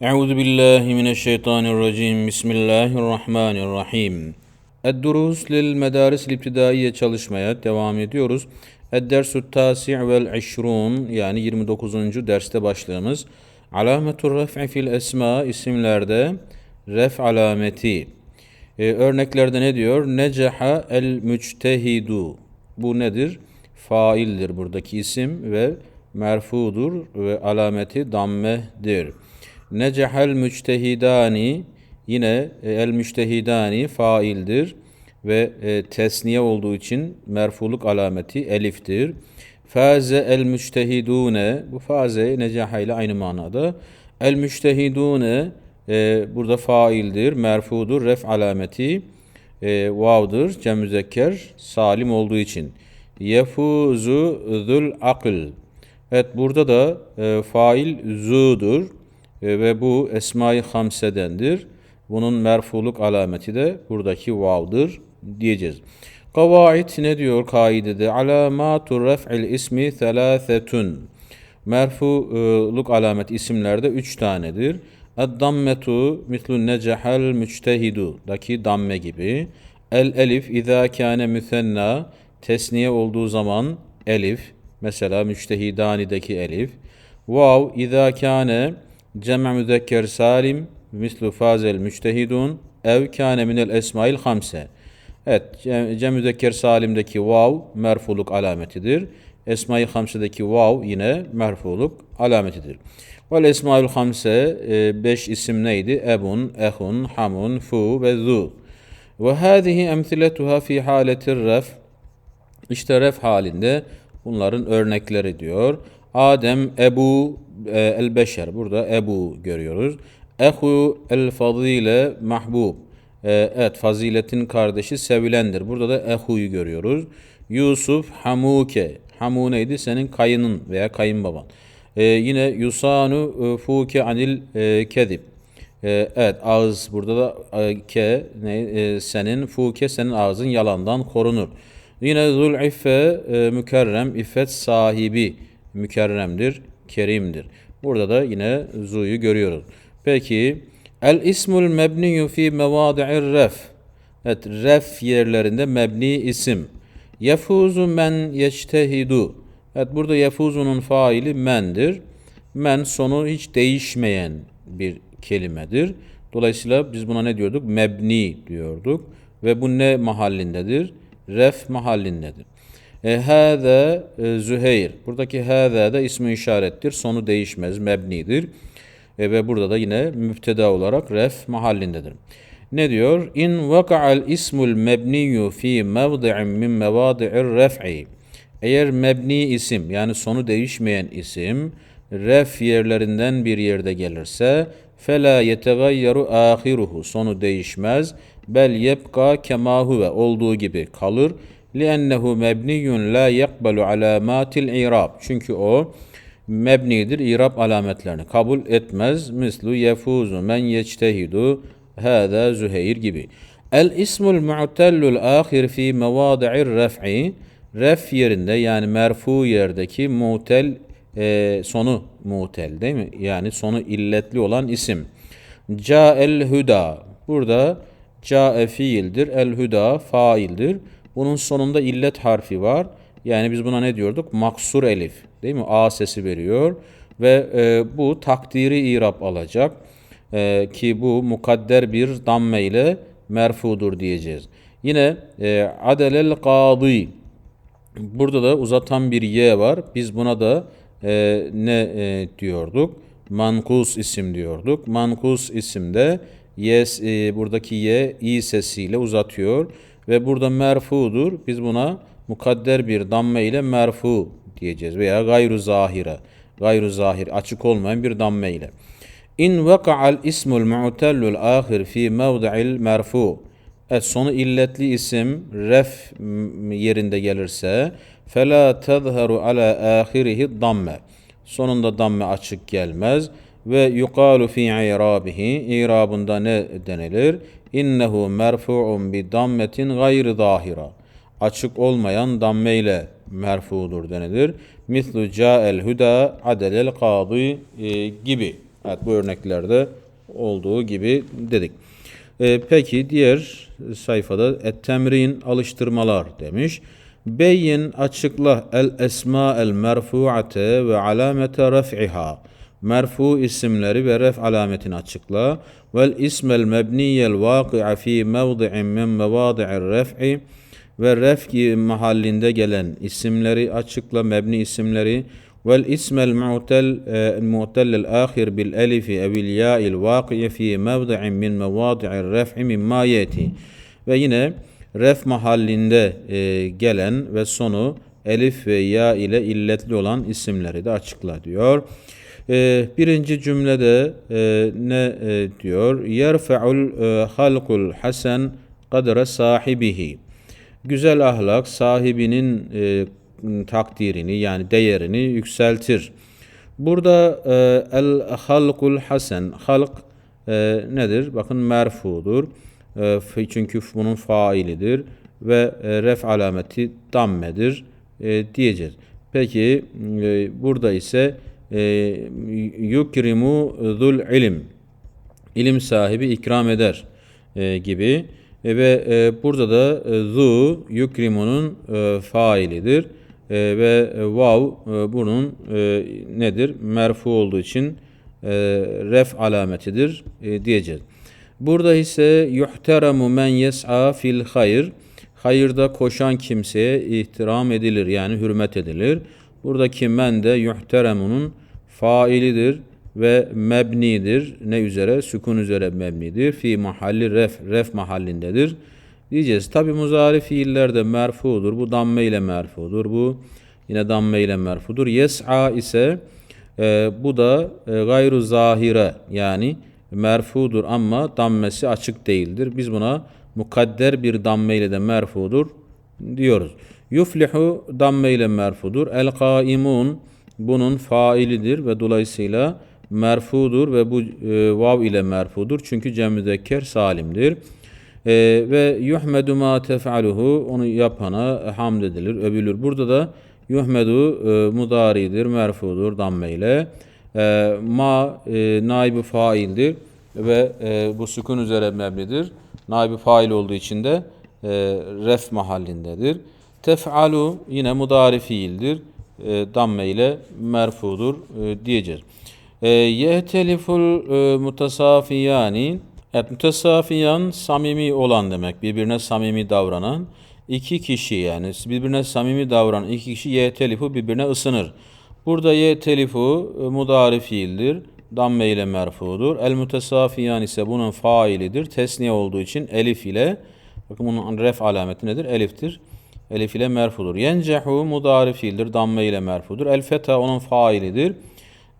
Euzu billahi mineşşeytanirracim. Bismillahirrahmanirrahim. Ed-durus lil medaris ibtidaiye çalışmaya devam ediyoruz. Ed-dersut tasi' vel işrun yani 29. derste başlığımız. Alametur ref'i fil esma isimlerde ref alameti. Ee, örneklerde ne diyor? Necaha el müctehidu. Bu nedir? Faildir buradaki isim ve merfudur ve alameti dammedir. Necehel müçtehidani yine e, el müçtehidani faildir ve e, tesniye olduğu için merfuluk alameti eliftir. Faze el müçtehidune bu faze necaha ile aynı manada. El müçtehidune e, burada faildir, merfudur, ref alameti e, vav'dır, cem müzekker salim olduğu için. Yefuzu zul akıl. Evet burada da e, fail zu'dur ve bu Esma-i Hamse'dendir. Bunun merfuluk alameti de buradaki vav'dır diyeceğiz. Kavaid ne diyor kaidede? Alamatu ref'il ismi thelâthetun. Merfuluk alamet isimlerde üç tanedir. Eddammetu mislu necehel müçtehidu daki damme gibi. El elif izâ kâne müsenna tesniye olduğu zaman elif mesela müçtehidani'deki elif. Vav izâ kâne cem' müzekker salim mislu fazel müçtehidun ev kâne minel esmail hamse. Evet, cem, müzekker salimdeki vav merfuluk alametidir. Esma-i Hamse'deki vav yine merfuluk alametidir. Vel Esmaül Hamse e, beş isim neydi? Ebun, ehun, hamun, fu ve zu. Ve hâzihi emsiletuha fi haletir ref. İşte ref halinde bunların örnekleri diyor. Adem, Ebu, el beşer. Burada Ebu görüyoruz. Ehu el fazile mahbub. E, evet faziletin kardeşi sevilendir. Burada da Ehu'yu görüyoruz. Yusuf Hamuke. Hamu neydi? Senin kayının veya kayınbaban. Ee, yine Yusanu e, Fuke Anil e, Kedib. E, evet ağız burada da e, ke ne, e, senin fuke senin ağzın yalandan korunur. Yine zul iffe e, mükerrem iffet sahibi mükerremdir, kerimdir. Burada da yine zu'yu görüyoruz. Peki el ismul mebniyu fi mevadi'ir ref. Evet ref yerlerinde mebni isim. Yefuzu men yeçtehidu. Evet burada yefuzunun faili mendir. Men sonu hiç değişmeyen bir kelimedir. Dolayısıyla biz buna ne diyorduk? Mebni diyorduk. Ve bu ne mahallindedir? Ref mahallindedir. E, hâze Züheyr. Buradaki hâze de ismi işarettir. Sonu değişmez, mebnidir. E, ve burada da yine müpteda olarak ref mahallindedir. Ne diyor? İn vaka'al ismul mebniyu fi mevdi'in min mevadi'ir ref'i. Eğer mebni isim yani sonu değişmeyen isim ref yerlerinden bir yerde gelirse fela yetegayyaru ahiruhu sonu değişmez bel yebqa kema huve olduğu gibi kalır liennehu mebniyun la yakbalu alamatil irab çünkü o mebnidir irab alametlerini kabul etmez mislu yefuzu men yeçtehidu hâzâ Züheyr gibi. El ismul mu'tellul ahir fi mevadi'ir ref'i ref yerinde yani merfu yerdeki mutel e, sonu mutel değil mi? Yani sonu illetli olan isim. Ca'el huda. Burada ca'e fiildir. El huda faildir. Bunun sonunda illet harfi var. Yani biz buna ne diyorduk? Maksur elif. Değil mi? A sesi veriyor. Ve e, bu takdiri irap alacak. E, ki bu mukadder bir damme ile merfudur diyeceğiz. Yine e, adelel kadi. Burada da uzatan bir y var. Biz buna da e, ne e, diyorduk? Mankus isim diyorduk. Mankus isimde yes e, buradaki y i sesiyle uzatıyor ve burada merfudur. Biz buna mukadder bir damme ile merfu diyeceğiz veya gayru zahire. Gayru zahir açık olmayan bir damme ile. İn vaka'al ismul mu'tellul ahir fi mevdi'il merfu. Evet sonu illetli isim ref yerinde gelirse fela tezheru ala ahirihi damme. Sonunda damme açık gelmez ve yuqalu fi i'rabihi i'rabında ne denilir? İnnehu merfu'un bi dammetin gayri zahira. Açık olmayan damme ile merfudur denilir. Mislu ca'el huda adelel kadi e, gibi. Evet bu örneklerde olduğu gibi dedik. Ee, peki diğer sayfada et-temrin alıştırmalar demiş. Beyin açıkla el esma el merfuate ve alamete ref'iha. Merfu isimleri ve ref alametini açıkla. Vel ismel mebniyel vaki'a fi mevdi'in min mevadi'ir ref'i ve ref mahallinde gelen isimleri açıkla mebni isimleri vel ismel mu'tel e, mu'tellel ahir bil elifi evil ya'il vaki'e fi mevdi'in min mevadi'ir ref'i mimma yeti ve yine ref mahallinde e, gelen ve sonu elif ve ya ile illetli olan isimleri de açıkla diyor. E, birinci cümlede e, ne e, diyor? Yerfe'ul e, halkul hasen kadre sahibihi. Güzel ahlak sahibinin e, takdirini yani değerini yükseltir. Burada el halkul hasen halk nedir? Bakın merfudur. Çünkü bunun failidir ve ref alameti dammedir e, diyeceğiz. Peki burada ise yukrimu zul ilim ilim sahibi ikram eder e, gibi e, ve e, burada da e, zu yukrimunun e, failidir e, ve e, vav e, bunun e, nedir? Merfu olduğu için e, ref alametidir e, diyeceğiz. Burada ise yuhteremu men yes'a fil hayır. Hayırda koşan kimseye ihtiram edilir yani hürmet edilir. Buradaki men de yuhteremunun failidir ve mebnidir. Ne üzere? Sükun üzere mebnidir. Fi mahalli ref, ref mahallindedir. Diyeceğiz. Tabi muzari fiiller de merfudur. Bu damme ile merfudur. Bu yine damme ile merfudur. Yes'a ise e, bu da e, gayru zahire yani merfudur ama dammesi açık değildir. Biz buna mukadder bir damme ile de merfudur diyoruz. Yuflihu damme ile merfudur. El kaimun bunun failidir ve dolayısıyla merfudur ve bu e, vav ile merfudur. Çünkü cem müzekker salimdir. E, ve yuhmedu ma tef'aluhu onu yapana hamd edilir, övülür. Burada da yuhmedu e, mudaridir, merfudur damme ile. E, ma e, naibi faildir ve e, bu sükun üzere mebnidir. Naibi fail olduğu için de e, ref mahallindedir. Tef'alu yine mudari fiildir. E, damme ile merfudur e, diyeceğiz. E, Yeteliful e, mutasafiyani Evet, mütesafiyan samimi olan demek. Birbirine samimi davranan iki kişi yani birbirine samimi davranan iki kişi yetelifu birbirine ısınır. Burada yetelifu e, mudari fiildir. Damme ile merfudur. El mütesafiyan ise bunun failidir. Tesniye olduğu için elif ile bakın bunun ref alameti nedir? Eliftir. Elif ile merfudur. Yencehu mudari fiildir. Damme ile merfudur. El feta onun failidir.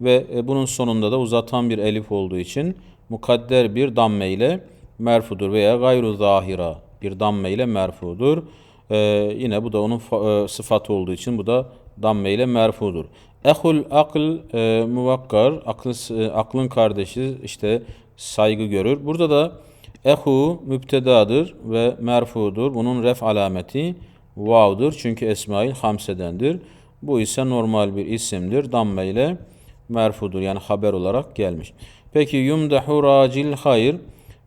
Ve e, bunun sonunda da uzatan bir elif olduğu için mukadder bir damme ile merfudur veya gayru zahira bir damme ile merfudur. Ee, yine bu da onun e, sıfatı olduğu için bu da damme ile merfudur. Ehul akıl e, muvakkar, akıl, e, aklın kardeşi işte saygı görür. Burada da ehu müptedadır ve merfudur. Bunun ref alameti vav'dır. Çünkü esmail hamsedendir. Bu ise normal bir isimdir. Damme ile merfudur. Yani haber olarak gelmiş. Peki yumdahu racil hayır.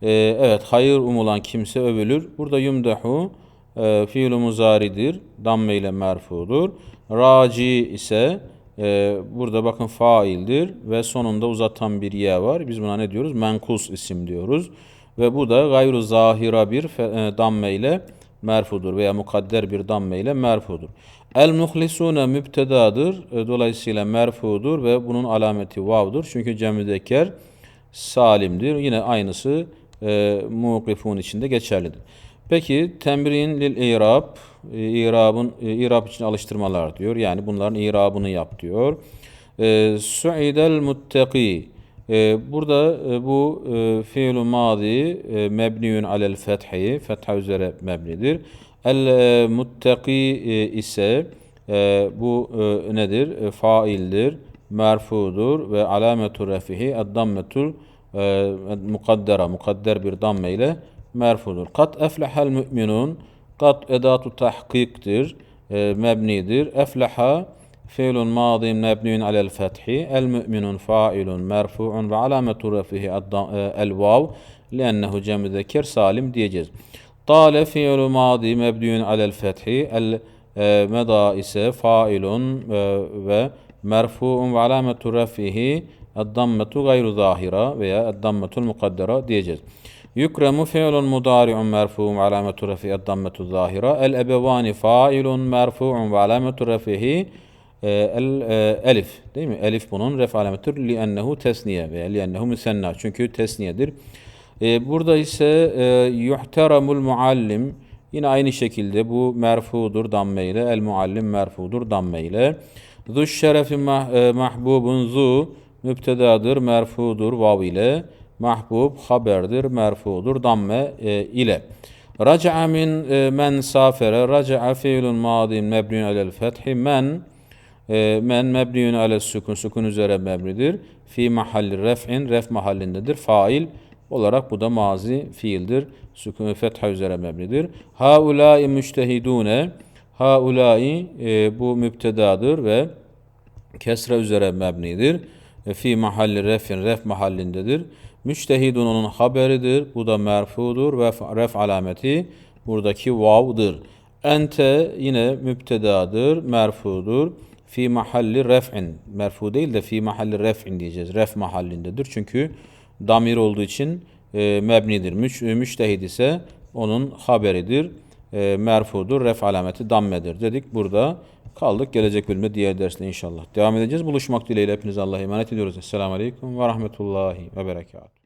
Ee, evet hayır umulan kimse övülür. Burada yumdahu e, fiil muzaridir. Damme ile merfudur. Raci ise e, burada bakın faildir ve sonunda uzatan bir ye var. Biz buna ne diyoruz? Menkus isim diyoruz. Ve bu da gayru zahira bir e, damme ile merfudur veya mukadder bir damme ile merfudur. El muhlisune müptedadır. E, dolayısıyla merfudur ve bunun alameti vav'dur. Çünkü cemüdekker salimdir. Yine aynısı e, mukifun içinde geçerlidir. Peki temrin lil irab e, irabın e, irab için alıştırmalar diyor. Yani bunların irabını yap diyor. E, Su'idel muttaki burada e, bu e, fiil-u madi e, mebniyun alel fethi fetha üzere mebnidir. El muttaki ise bu nedir? Faildir, merfudur ve alametu refihi eddammetul mukaddera, mukadder bir damme ile merfudur. Kat eflehel müminun, kat edatu tahkiktir, mebnidir. Efleha فعل ماضي مبني على الفتح المؤمن فاعل مرفوع وعلامة رفعه آه، الواو لأنه جمع ذكر سالم ديجز. طال فعل ماضي مبني على الفتح المدائس آه، فاعل آه، ومرفوع وعلامة رفعه الضمة غير ظاهرة ويا الضمة المقدرة ديجز. يكرم فعل مضارع مرفوع وعلامة رفعه الضمة الظاهرة الأبوان فاعل مرفوع وعلامة رفعه e, el elif değil mi? Elif bunun ref alametidir. Li'ennehu tesniye veya li'ennehu müsenna. Çünkü tesniyedir. E, burada ise e, yuhteramul muallim yine aynı şekilde bu merfudur damme ile el muallim merfudur damme ile. Zu şerefi mah, e, mahbubun zu müptedadır merfudur vav ile. Mahbub haberdir merfudur damme e, ile. Raca'a min e, men safere raca'a fiilun madin mebniun alel fethi men men mebniun alel sukun sukun üzere mebnidir. Fi mahalli ref'in ref mahallindedir. Fail olarak bu da mazi fiildir. Sukun fetha üzere mebnidir. Haulâi müştehidûne Haulâi e, bu müptedadır ve kesre üzere mebnidir. E, fi mahalli refin ref mahallindedir. Müştehidun onun haberidir. Bu da merfudur ve ref alameti buradaki vav'dır. Ente yine müptedadır, merfudur. Fi mahalli ref'in. Merfu değil de fi mahalli ref'in diyeceğiz. Ref mahallindedir. Çünkü damir olduğu için e, mebnidir. Müş, e, müştehid ise onun haberidir. E, merfudur. Ref alameti dammedir dedik. Burada kaldık. Gelecek bölümde diğer derste inşallah. Devam edeceğiz. Buluşmak dileğiyle hepinize Allah'a emanet ediyoruz. Esselamu Aleyküm ve Rahmetullahi ve Berekatuhu.